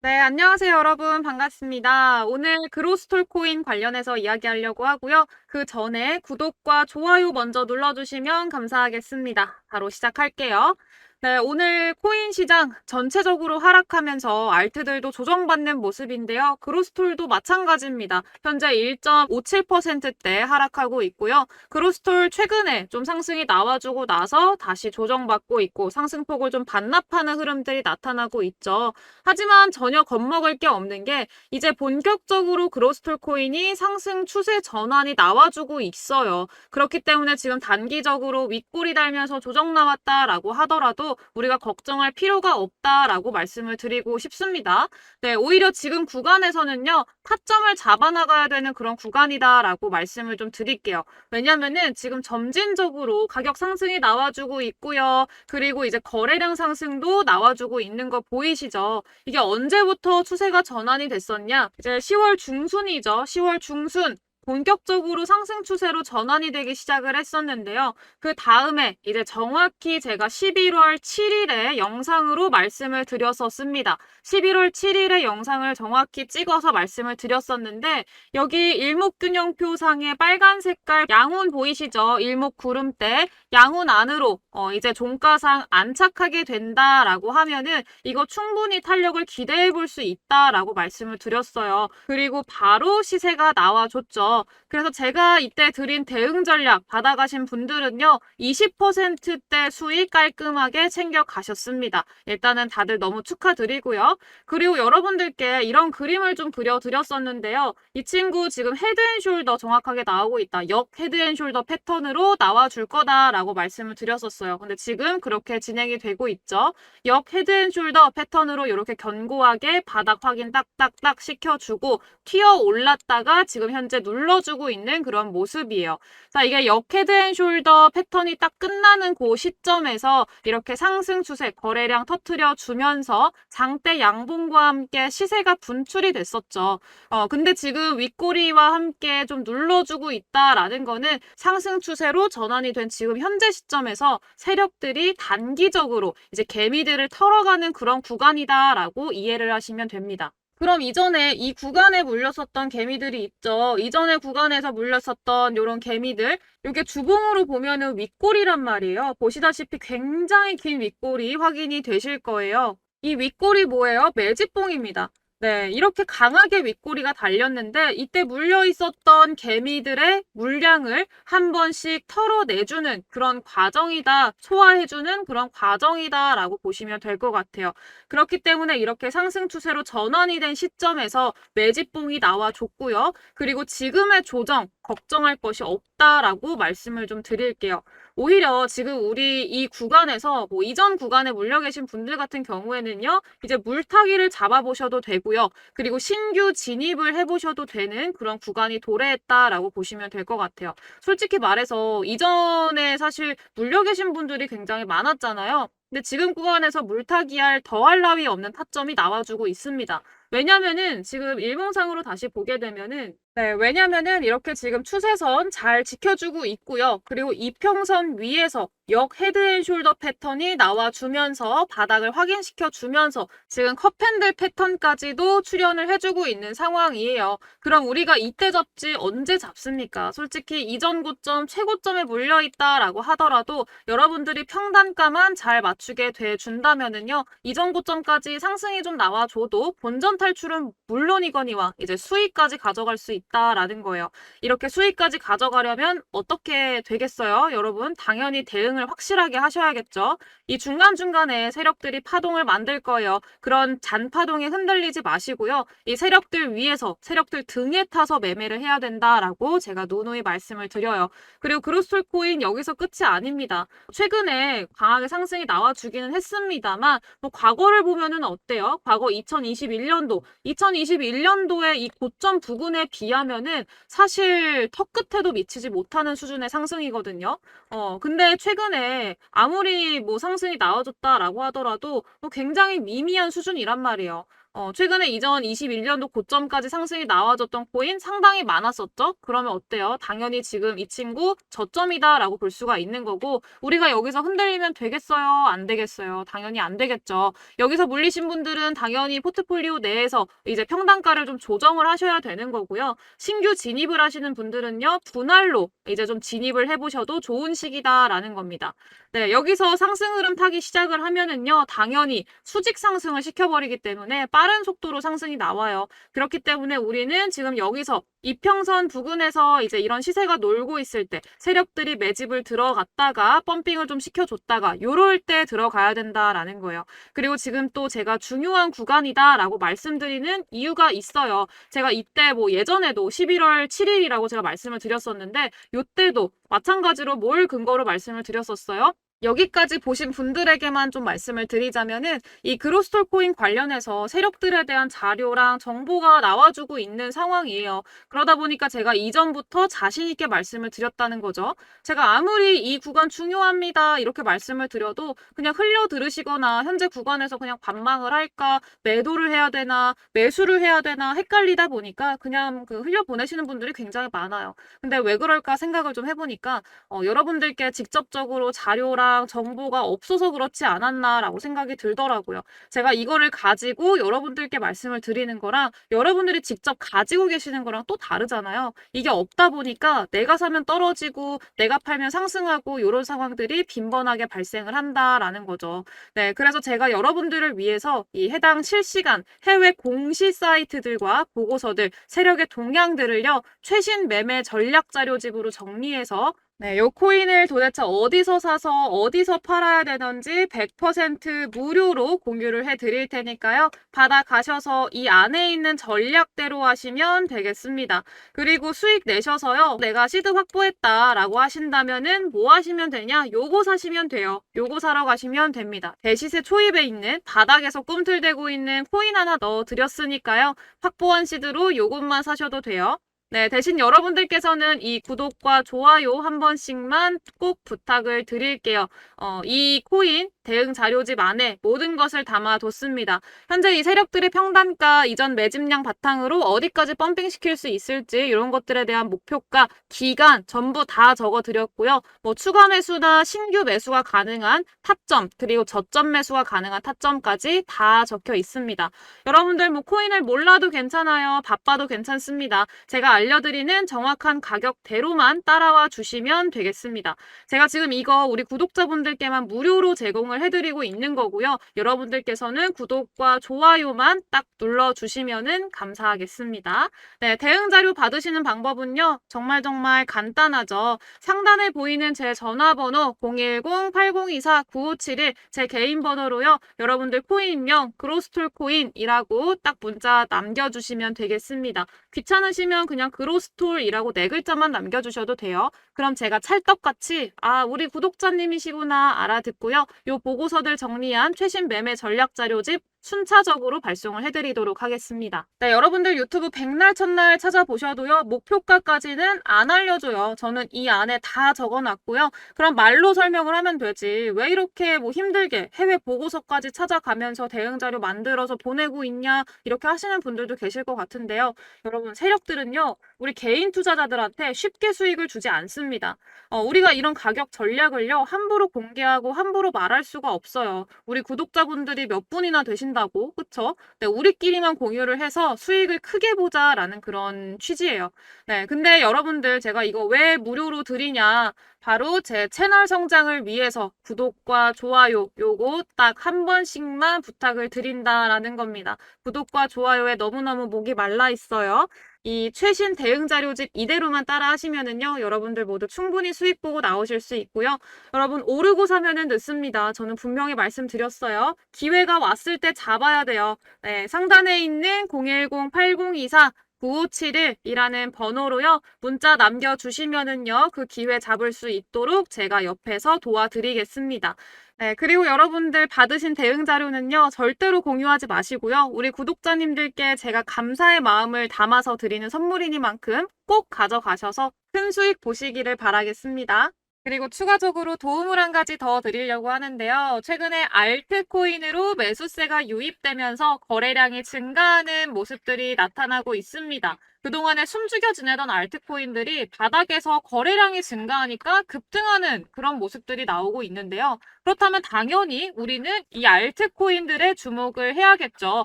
네, 안녕하세요, 여러분. 반갑습니다. 오늘 그로스톨 코인 관련해서 이야기하려고 하고요. 그 전에 구독과 좋아요 먼저 눌러주시면 감사하겠습니다. 바로 시작할게요. 네, 오늘 코인 시장 전체적으로 하락하면서 알트들도 조정받는 모습인데요. 그로스톨도 마찬가지입니다. 현재 1.57%대 하락하고 있고요. 그로스톨 최근에 좀 상승이 나와주고 나서 다시 조정받고 있고 상승폭을 좀 반납하는 흐름들이 나타나고 있죠. 하지만 전혀 겁먹을 게 없는 게 이제 본격적으로 그로스톨 코인이 상승 추세 전환이 나와주고 있어요. 그렇기 때문에 지금 단기적으로 윗골이 달면서 조정 나왔다라고 하더라도 우리가 걱정할 필요가 없다라고 말씀을 드리고 싶습니다. 네, 오히려 지금 구간에서는요, 타점을 잡아나가야 되는 그런 구간이다라고 말씀을 좀 드릴게요. 왜냐면은 지금 점진적으로 가격 상승이 나와주고 있고요. 그리고 이제 거래량 상승도 나와주고 있는 거 보이시죠? 이게 언제부터 추세가 전환이 됐었냐? 이제 10월 중순이죠. 10월 중순. 본격적으로 상승 추세로 전환이 되기 시작을 했었는데요. 그 다음에 이제 정확히 제가 11월 7일에 영상으로 말씀을 드렸었습니다. 11월 7일에 영상을 정확히 찍어서 말씀을 드렸었는데 여기 일목균형표 상의 빨간 색깔 양운 보이시죠? 일목 구름대 양운 안으로 어 이제 종가상 안착하게 된다라고 하면은 이거 충분히 탄력을 기대해 볼 수 있다라고 말씀을 드렸어요. 그리고 바로 시세가 나와줬죠. 그래서 제가 이때 드린 대응 전략 받아가신 분들은요, 20%대 수익 깔끔하게 챙겨 가셨습니다. 일단은 다들 너무 축하드리고요. 그리고 여러분들께 이런 그림을 좀 그려드렸었는데요. 이 친구 지금 헤드앤숄더 정확하게 나오고 있다. 역 헤드앤숄더 패턴으로 나와줄 거다라고 말씀을 드렸었어요. 근데 지금 그렇게 진행이 되고 있죠. 역 헤드앤숄더 패턴으로 이렇게 견고하게 바닥 확인 딱딱딱 시켜주고 튀어 올랐다가 지금 현재 눌러 눌러주고 있는 그런 모습이에요. 자, 이게 역 헤드앤숄더 패턴이 딱 끝나는 그 시점에서 이렇게 상승 추세 거래량 터트려 주면서 장대 양봉과 함께 시세가 분출이 됐었죠. 어, 근데 지금 윗꼬리와 함께 좀 눌러주고 있다라는 거는 상승 추세로 전환이 된 지금 현재 시점에서 세력들이 단기적으로 이제 개미들을 털어가는 그런 구간이다라고 이해를 하시면 됩니다. 그럼 이전에 이 구간에 물렸었던 개미들이 있죠. 이전에 구간에서 물렸었던 이런 개미들. 이게 주봉으로 보면은 윗골이란 말이에요. 보시다시피 굉장히 긴 윗골이 확인이 되실 거예요. 이 윗골이 뭐예요? 매집봉입니다. 네, 이렇게 강하게 윗꼬리가 달렸는데 이때 물려 있었던 개미들의 물량을 한 번씩 털어내주는 그런 과정이다, 소화해주는 그런 과정이다라고 보시면 될 것 같아요. 그렇기 때문에 이렇게 상승 추세로 전환이 된 시점에서 매집봉이 나와줬고요. 그리고 지금의 조정 걱정할 것이 없다라고 말씀을 좀 드릴게요. 오히려 지금 우리 이 구간에서 뭐 이전 구간에 물려 계신 분들 같은 경우에는요, 이제 물타기를 잡아보셔도 되고요. 그리고 신규 진입을 해보셔도 되는 그런 구간이 도래했다라고 보시면 될 것 같아요. 솔직히 말해서 이전에 사실 물려 계신 분들이 굉장히 많았잖아요. 근데 지금 구간에서 물타기할 더할 나위 없는 타점이 나와주고 있습니다. 왜냐면은 지금 일봉상으로 다시 보게 되면은 네, 왜냐면은 이렇게 지금 추세선 잘 지켜주고 있고요. 그리고 이평선 위에서 역 헤드앤숄더 패턴이 나와주면서 바닥을 확인시켜 주면서 지금 컵핸들 패턴까지도 출현을 해주고 있는 상황이에요. 그럼 우리가 이때 잡지 언제 잡습니까? 솔직히 이전 고점 최고점에 물려 있다라고 하더라도 여러분들이 평단가만 잘 맞추게 돼 준다면은요. 이전 고점까지 상승이 좀 나와줘도 본전 탈출은 물론이거니와 이제 수익까지 가져갈 수 있다 라는 거예요. 이렇게 수익까지 가져가려면 어떻게 되겠어요? 여러분 당연히 대응 대응을 확실하게 하셔야겠죠. 이 중간중간에 세력들이 파동을 만들 거예요. 그런 잔파동에 흔들리지 마시고요. 이 세력들 위에서 세력들 등에 타서 매매를 해야 된다라고 제가 누누이 말씀을 드려요. 그리고 그루스톨 코인 여기서 끝이 아닙니다. 최근에 강하게 상승이 나와주기는 했습니다만 뭐 과거를 보면은 어때요? 과거 2021년도 2021년도에 이 고점 부근에 비하 면은 사실 턱 끝에도 미치지 못하는 수준의 상승이거든요. 어 근데 최근 최근에 아무리 뭐 상승이 나와줬다라고 하더라도 뭐 굉장히 미미한 수준이란 말이에요. 어, 최근에 이전 21년도 고점까지 상승이 나와줬던 코인 상당히 많았었죠? 그러면 어때요? 당연히 지금 이 친구 저점이다라고 볼 수가 있는 거고, 우리가 여기서 흔들리면 되겠어요? 안 되겠어요? 당연히 안 되겠죠. 여기서 물리신 분들은 당연히 포트폴리오 내에서 이제 평단가를 좀 조정을 하셔야 되는 거고요. 신규 진입을 하시는 분들은요, 분할로 이제 좀 진입을 해보셔도 좋은 시기다라는 겁니다. 네, 여기서 상승 흐름 타기 시작을 하면은요, 당연히 수직 상승을 시켜버리기 때문에 빠른 속도로 상승이 나와요. 그렇기 때문에 우리는 지금 여기서 이평선 부근에서 이제 이런 시세가 놀고 있을 때 세력들이 매집을 들어갔다가 펌핑을 좀 시켜줬다가 요럴 때 들어가야 된다라는 거예요. 그리고 지금 또 제가 중요한 구간이다라고 말씀드리는 이유가 있어요. 제가 이때 뭐 예전에도 11월 7일이라고 제가 말씀을 드렸었는데 요때도 마찬가지로 뭘 근거로 말씀을 드렸었어요? 여기까지 보신 분들에게만 좀 말씀을 드리자면은 이 그로스톨 코인 관련해서 세력들에 대한 자료랑 정보가 나와주고 있는 상황이에요. 그러다 보니까 제가 이전부터 자신 있게 말씀을 드렸다는 거죠. 제가 아무리 이 구간 중요합니다. 이렇게 말씀을 드려도 그냥 흘려 들으시거나 현재 구간에서 그냥 반망을 할까, 매도를 해야 되나, 매수를 해야 되나 헷갈리다 보니까 그냥 그 흘려 보내시는 분들이 굉장히 많아요. 근데 왜 그럴까 생각을 좀 해보니까 어, 여러분들께 직접적으로 자료랑 정보가 없어서 그렇지 않았나라고 생각이 들더라고요. 제가 이거를 가지고 여러분들께 말씀을 드리는 거랑 여러분들이 직접 가지고 계시는 거랑 또 다르잖아요. 이게 없다 보니까 내가 사면 떨어지고 내가 팔면 상승하고 이런 상황들이 빈번하게 발생을 한다라는 거죠. 네, 그래서 제가 여러분들을 위해서 이 해당 실시간 해외 공시 사이트들과 보고서들, 세력의 동향들을요, 최신 매매 전략 자료집으로 정리해서 네, 요 코인을 도대체 어디서 사서 어디서 팔아야 되는지 100% 무료로 공유를 해 드릴 테니까요. 받아 가셔서 이 안에 있는 전략대로 하시면 되겠습니다. 그리고 수익 내셔서요. 내가 시드 확보했다라고 하신다면은 뭐 하시면 되냐? 요거 사시면 돼요. 요거 사러 가시면 됩니다. 대시세 초입에 있는 바닥에서 꿈틀대고 있는 코인 하나 넣어 드렸으니까요. 확보한 시드로 요것만 사셔도 돼요. 네, 대신 여러분들께서는 이 구독과 좋아요 한 번씩만 꼭 부탁을 드릴게요. 어, 이 코인 대응 자료집 안에 모든 것을 담아뒀습니다. 현재 이 세력들의 평단가 이전 매집량 바탕으로 어디까지 펌핑시킬 수 있을지 이런 것들에 대한 목표가, 기간 전부 다 적어드렸고요. 뭐 추가 매수나 신규 매수가 가능한 타점 그리고 저점 매수가 가능한 타점까지 다 적혀 있습니다. 여러분들 뭐 코인을 몰라도 괜찮아요. 바빠도 괜찮습니다. 제가 알려드리는 정확한 가격대로만 따라와 주시면 되겠습니다. 제가 지금 이거 우리 구독자분들께만 무료로 제공을 해드리고 있는 거고요. 여러분들께서는 구독과 좋아요만 딱 눌러주시면 감사하겠습니다. 네, 대응 자료 받으시는 방법은요. 정말 정말 간단하죠. 상단에 보이는 제 전화번호 010-8024-9571 제 개인 번호로요. 여러분들 코인명 그로스톨 코인이라고 딱 문자 남겨주시면 되겠습니다. 귀찮으시면 그냥 그로스톨이라고 네 글자만 남겨주셔도 돼요. 그럼 제가 찰떡같이 아 우리 구독자님이시구나 알아듣고요. 요 보고서들 정리한 최신 매매 전략 자료집 순차적으로 발송을 해드리도록 하겠습니다. 네, 여러분들 유튜브 백날 첫날 찾아보셔도요. 목표가까지는 안 알려줘요. 저는 이 안에 다 적어놨고요. 그럼 말로 설명을 하면 되지. 왜 이렇게 뭐 힘들게 해외 보고서까지 찾아가면서 대응 자료 만들어서 보내고 있냐 이렇게 하시는 분들도 계실 것 같은데요. 여러분 세력들은요. 우리 개인 투자자들한테 쉽게 수익을 주지 않습니다. 어, 우리가 이런 가격 전략을요. 함부로 공개하고 함부로 말할 수가 없어요. 우리 구독자분들이 몇 분이나 되신다고 그쵸? 네, 우리끼리만 공유를 해서 수익을 크게 보자라는 그런 취지예요. 네, 근데 여러분들 제가 이거 왜 무료로 드리냐 바로 제 채널 성장을 위해서 구독과 좋아요 요거 딱 한 번씩만 부탁을 드린다라는 겁니다. 구독과 좋아요에 너무너무 목이 말라 있어요. 이 최신 대응 자료집 이대로만 따라 하시면은요, 여러분들 모두 충분히 수익 보고 나오실 수 있고요. 여러분, 오르고 사면은 늦습니다. 저는 분명히 말씀드렸어요. 기회가 왔을 때 잡아야 돼요. 네, 상단에 있는 010-8024 9571이라는 번호로요, 문자 남겨주시면은요, 그 기회 잡을 수 있도록 제가 옆에서 도와드리겠습니다. 네, 그리고 여러분들 받으신 대응 자료는요, 절대로 공유하지 마시고요. 우리 구독자님들께 제가 감사의 마음을 담아서 드리는 선물이니만큼 꼭 가져가셔서 큰 수익 보시기를 바라겠습니다. 그리고 추가적으로 도움을 한 가지 더 드리려고 하는데요. 최근에 알트코인으로 매수세가 유입되면서 거래량이 증가하는 모습들이 나타나고 있습니다. 그동안에 숨죽여 지내던 알트코인들이 바닥에서 거래량이 증가하니까 급등하는 그런 모습들이 나오고 있는데요. 그렇다면 당연히 우리는 이 알트코인들의 주목을 해야겠죠.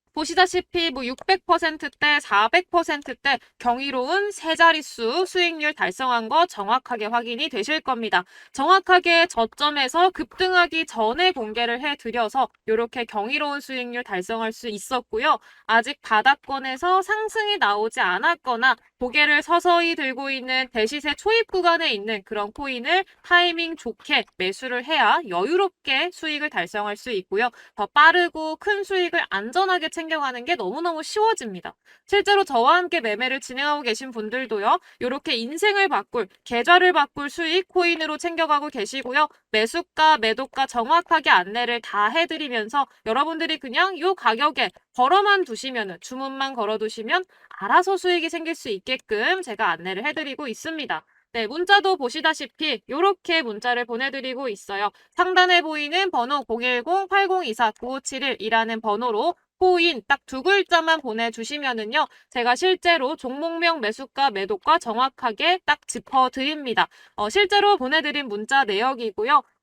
보시다시피 뭐 600%대, 400%대 경이로운 세 자릿수 수익률 달성한 거 정확하게 확인이 되실 겁니다. 정확하게 저점에서 급등하기 전에 공개를 해드려서 이렇게 경이로운 수익률 달성할 수 있었고요. 아직 바닥권에서 상승이 나오지 않았거나 고개를 서서히 들고 있는 대시세 초입 구간에 있는 그런 코인을 타이밍 좋게 매수를 해야 여유롭게 수익을 달성할 수 있고요. 더 빠르고 큰 수익을 안전하게 챙 겨가는 게 너무너무 쉬워집니다. 실제로 저와 함께 매매를 진행하고 계신 분들도요. 이렇게 인생을 바꿀, 계좌를 바꿀 수익 코인으로 챙겨가고 계시고요. 매수가, 매도가 정확하게 안내를 다 해드리면서 여러분들이 그냥 이 가격에 걸어만 두시면 주문만 걸어두시면 알아서 수익이 생길 수 있게끔 제가 안내를 해드리고 있습니다. 네, 문자도 보시다시피 이렇게 문자를 보내드리고 있어요. 상단에 보이는 번호 010-8024-9571이라는 번호로 코인 딱 두 글자만 보내주시면은요. 제가 실제로 종목명 매수가 매도가 정확하게 딱 짚어드립니다. 어, 실제로 보내드린 문자 내역이고요.